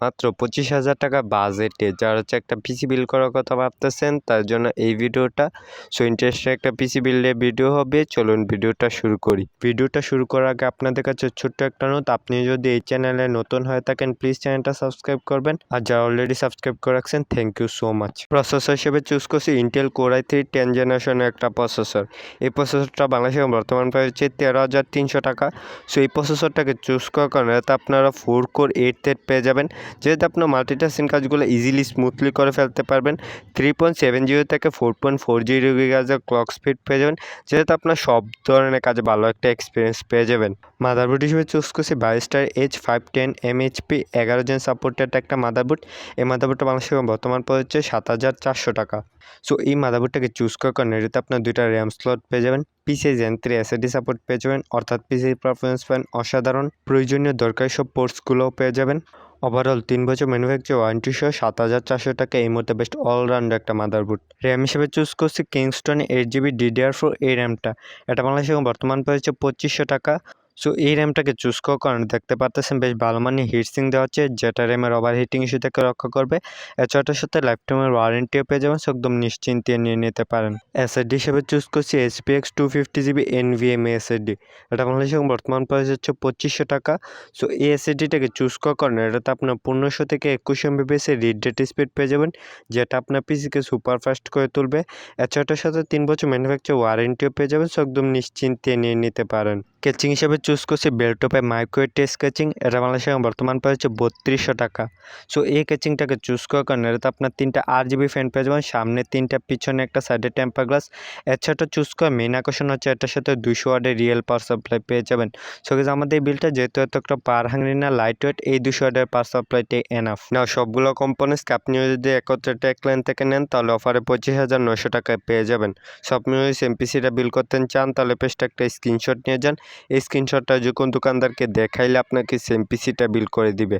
মাত্র পঁচিশ হাজার টাকা বাজেটে যারা হচ্ছে একটা পিসি বিল করার কথা ভাবতেছেন, তার জন্য এই ভিডিওটা সো ইন্টারেস্টের একটা পিসি বিল্ডের ভিডিও হবে। চলুন ভিডিওটা শুরু করি। ভিডিওটা শুরু করার আগে আপনাদের কাছে ছোট্ট একটা নোট আপনি যদি এই চ্যানেলে নতুন হয়ে থাকেন প্লিজ চ্যানেলটা সাবস্ক্রাইব করবেন। আর যারা অলরেডি সাবস্ক্রাইব করে রাখছেন thank you so much processor হিসেবে চুজ করছি Intel core i three ten জেনারেশনের একটা প্রসেসর এই প্রসেসরটা বাংলাদেশে বর্তমান প্রায় হচ্ছে তেরো হাজার তিনশো টাকা। সো এই প্রসেসরটাকে চুজ করার কারণে আপনারা ফোর কোর এইট পেয়ে যাবেন। যেহেতু আপনার মাল্টিটাস্কিং কাজগুলো ইজিলি স্মুথলি করে ফেলতে পারবেন থ্রি পয়েন্ট সেভেন জিরো থেকে ফোর পয়েন্ট ফোর জিরো গিগাজের ক্লক স্পিড পেয়ে যাবেন, যেহেতু আপনার সব ধরনের কাজে ভালো একটা এক্সপিরিয়েন্স পেয়ে যাবেন। মাদারবোর্ড হিসেবে চুজ করছি Biostar H five ten MHP এগারো জেন সাপোর্টেড একটা মাদারবোর্ড এই মাদারবোর্ডটা বাংলাদেশে বর্তমান পড়ছে সাত হাজার চারশো টাকা। সো এই মাদারবোর্ডটাকে চুজ করার কারণে এটাতে আপনার দুইটা র্যাম স্লট পেয়ে যাবেন PC gen three SSD support পেয়ে যাবেন, অর্থাৎ পিসি পারফরমেন্স পান অসাধারণ। প্রয়োজনীয় দরকারি সব পোর্টসগুলোও পেয়ে যাবেন। ওভারঅল তিন বছর ম্যানুফ্যাকচার ওয়ারেন্টি সহ সাত হাজার চারশো টাকা এই মুহূর্তে বেস্ট অলরাউন্ড একটা মাদারবোর্ড র্যাম হিসেবে চুজ করছি Kingston eight GB DDR four এই র্যামটা এটা বাংলাদেশে বর্তমান পেয়েছে পঁচিশশো টাকা। সো এই র্যামটাকে চুজ করার কারণে দেখতে পারতেছেন বেশ ভালো মানে হিটসিং দেওয়া হচ্ছে, যেটা র্যামের ওভার হিটিং ইস্যু থেকে রক্ষা করবে। এছাড়াটার সাথে টাইমের ওয়ারেন্টিও পেয়ে যাবেন সো একদম নিশ্চিন্তে নিয়ে নিতে পারেন। এসএসডি হিসেবে চুজ করছি SPX two fifty GB NVMe SSD এটা বাংলাদেশে বর্তমান প্রাইস হচ্ছে পঁচিশশো টাকা। সো এই এসএসডিটাকে চুজ করার কারণে এটাতে আপনার পনেরোশো থেকে একুশ এমবিপিএসের রিড ডেট স্পিড পেয়ে যাবেন, যেটা আপনার পিসিকে সুপার ফাস্ট করে তুলবে। এছাড়াটার সাথে তিন বছর ম্যানুফ্যাকচার ওয়ারেন্টিও পেয়ে যাবেন সো একদম নিশ্চিন্তে নিয়ে নিতে পারেন। স্কেচিং হিসেবে চুজ করছি বেলটপে মাইক্রোয়েভ টেস্ট স্কেচিং এটা বাংলাদেশে বর্তমান প্রাইস হচ্ছে বত্রিশশো টাকা। সো এই স্কেচিংটাকে চুজ করার কারণে এটাতে আপনার তিনটা আট জিবি ফ্যান পেয়ে যাবেন, সামনে তিনটা, পিছনে একটা সাইডে টেম্পার গ্লাস এছাড়া চুজ করা মেন আকর্ষণ হচ্ছে এটার সাথে দুশো ওয়ার্ডের রিয়েল পাওয়ার সাপ্লাই পেয়ে যাবেন। সো গেছে আমাদের এই বিলটা যেহেতু এত একটা পার হাঙ্গরি না লাইট ওয়েট এই দুশো ওয়ার্ডের পাওয়ার সাপ্লাইটাই এনাফ না সবগুলো কম্পোনেন্টসকে আপনি যদি একত্রে টেক লাইন থেকে নেন, তাহলে অফারে পঁচিশ হাজার নশো টাকায় পেয়ে যাবেন। সো আপনি যদি এমপিসিটা বিল করতে চান, তাহলে পেজটা একটা স্ক্রিনশট নিয়ে যান স্ক্রিনশটটা যে কোন দোকানদারকে দেখাইলে আপনাকে সেম পিসিটা বিল করে দিবে।